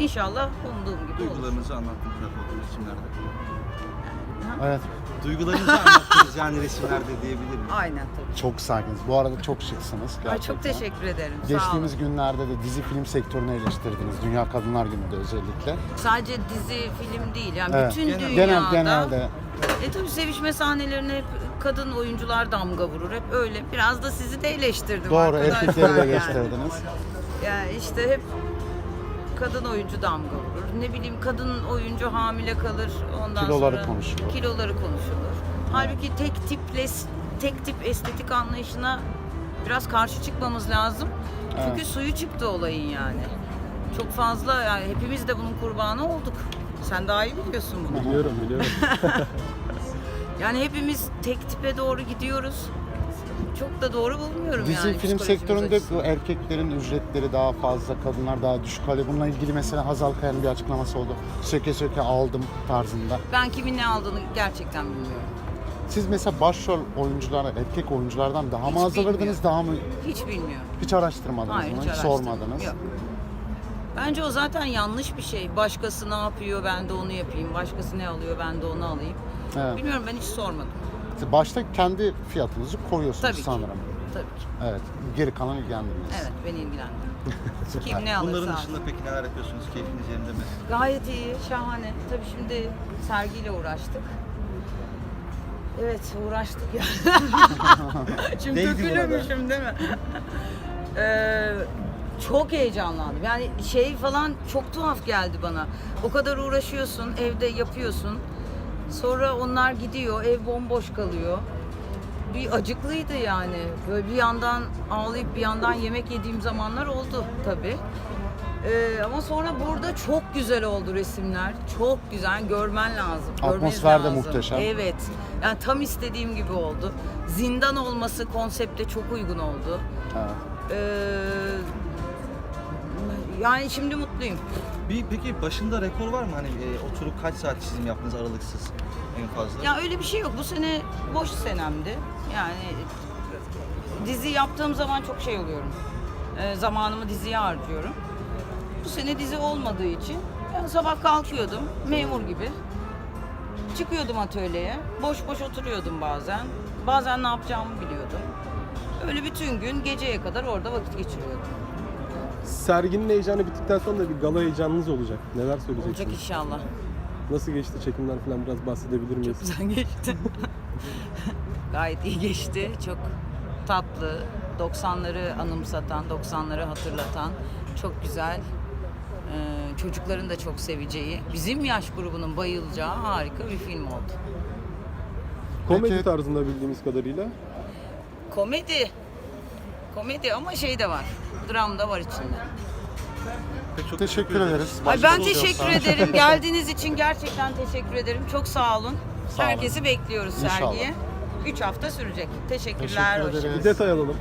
İnşallah umduğum gibi olur. Duygularınızı anlattınız yapıldığınız resimlerde. Evet. Duygularınızı anlattınız yani resimlerde diyebilir miyim? Aynen tabii. Çok sakiniz. Bu arada çok şıksınız. Ay, çok teşekkür ederim. Sağ Geçtiğimiz olun. günlerde de dizi film sektörünü eleştirdiniz. Dünya Kadınlar Günü'nde özellikle. Sadece dizi, film değil. Yani Evet. bütün Genel- dünyada. Genel, genelde E tabii sevişme sahnelerine hep kadın oyuncular damga vurur. Hep öyle. Biraz da sizi de eleştirdim doğru arkadaşlar erkekleri de yani. eleştirdiniz. Yani işte hep kadın oyuncu damga vurur. Ne bileyim kadın oyuncu hamile kalır. Ondan Kiloları sonra konuşulur. Kiloları konuşulur. Halbuki tek tiple tek tip estetik anlayışına biraz karşı çıkmamız lazım. Çünkü Evet. suyu çıktı olayın yani. Çok fazla yani hepimiz de bunun kurbanı olduk. Sen daha iyi biliyorsun bunu. Biliyorum biliyorum. Yani hepimiz tek tipe doğru gidiyoruz. Çok da doğru bulmuyorum Dizi yani. film psikolojimiz sektöründe açısından. bu erkeklerin ücretleri daha fazla, kadınlar daha düşük hali. Bununla ilgili mesela Hazal Kaya'nın bir açıklaması oldu. Söke söke aldım tarzında. Ben kimin ne aldığını gerçekten bilmiyorum. Siz mesela başrol oyuncular, erkek oyunculardan daha mı Hiç az alırdınız, bilmiyorum. daha mı Hiç bilmiyorum. hiç araştırmadınız Hayır mı? hiç Hiç araştırmadım. sormadınız. Yok. Bence o zaten yanlış bir şey. Başkası ne yapıyor ben de onu yapayım. Başkası ne alıyor ben de onu alayım. Evet. Bilmiyorum ben hiç sormadım. Başta kendi fiyatınızı koyuyorsunuz Tabii ki. sanırım. Tabii ki. Evet. Geri kalan ilgilendirmez. Evet beni ilgilendirir. Süper. Kim ne alırsa Bunların alsın. dışında peki neler yapıyorsunuz? Keyfiniz yerinde mi? Gayet iyi, şahane. Tabii şimdi sergiyle uğraştık. Evet, uğraştık ya. şimdi Neydi dökülürmüşüm değil mi? Ee, çok heyecanlandım. Yani şey falan çok tuhaf geldi bana. O kadar uğraşıyorsun, evde yapıyorsun. Sonra onlar gidiyor, ev bomboş kalıyor. Bir acıklıydı yani. Böyle bir yandan ağlayıp bir yandan yemek yediğim zamanlar oldu tabii. Ee, ama sonra burada çok güzel oldu resimler. Çok güzel. Görmen lazım. görmeniz Atmosfer de lazım. muhteşem. Evet. Yani tam istediğim gibi oldu. Zindan olması konsepte çok uygun oldu. Evet. Ee, yani şimdi mutluyum. Bir, peki başında rekor var mı? Hani e, oturup kaç saat çizim yaptınız aralıksız en fazla? Ya öyle bir şey yok. Bu sene boş senemdi. Yani dizi yaptığım zaman çok şey oluyorum. Ee, zamanımı diziye harcıyorum. Bu sene dizi olmadığı için ben sabah kalkıyordum memur gibi. Çıkıyordum atölyeye. Boş boş oturuyordum bazen. Bazen ne yapacağımı biliyordum. Öyle bütün gün geceye kadar orada vakit geçiriyordum. Serginin heyecanı bittikten sonra da bir gala heyecanınız olacak. Neler söyleyeceksiniz? Olacak inşallah. Nasıl geçti çekimler falan biraz bahsedebilir miyiz? Çok güzel geçti. Gayet iyi geçti. Çok tatlı. 90'ları anımsatan, 90'ları hatırlatan çok güzel. Ee, çocukların da çok seveceği, bizim yaş grubunun bayılacağı harika bir film oldu. Komedi Peki- tarzında bildiğimiz kadarıyla. Komedi. Komedi ama şey de var. Dram da var içinde. Peki, çok Teşekkür ederiz. Ay ben teşekkür ederim. Geldiğiniz için gerçekten teşekkür ederim. Çok sağ olun. Sağ olun. Herkesi bekliyoruz İnşallah. sergiye. 3 hafta sürecek. Teşekkürler. Teşekkür hoşça ederiz. Bir detay alalım.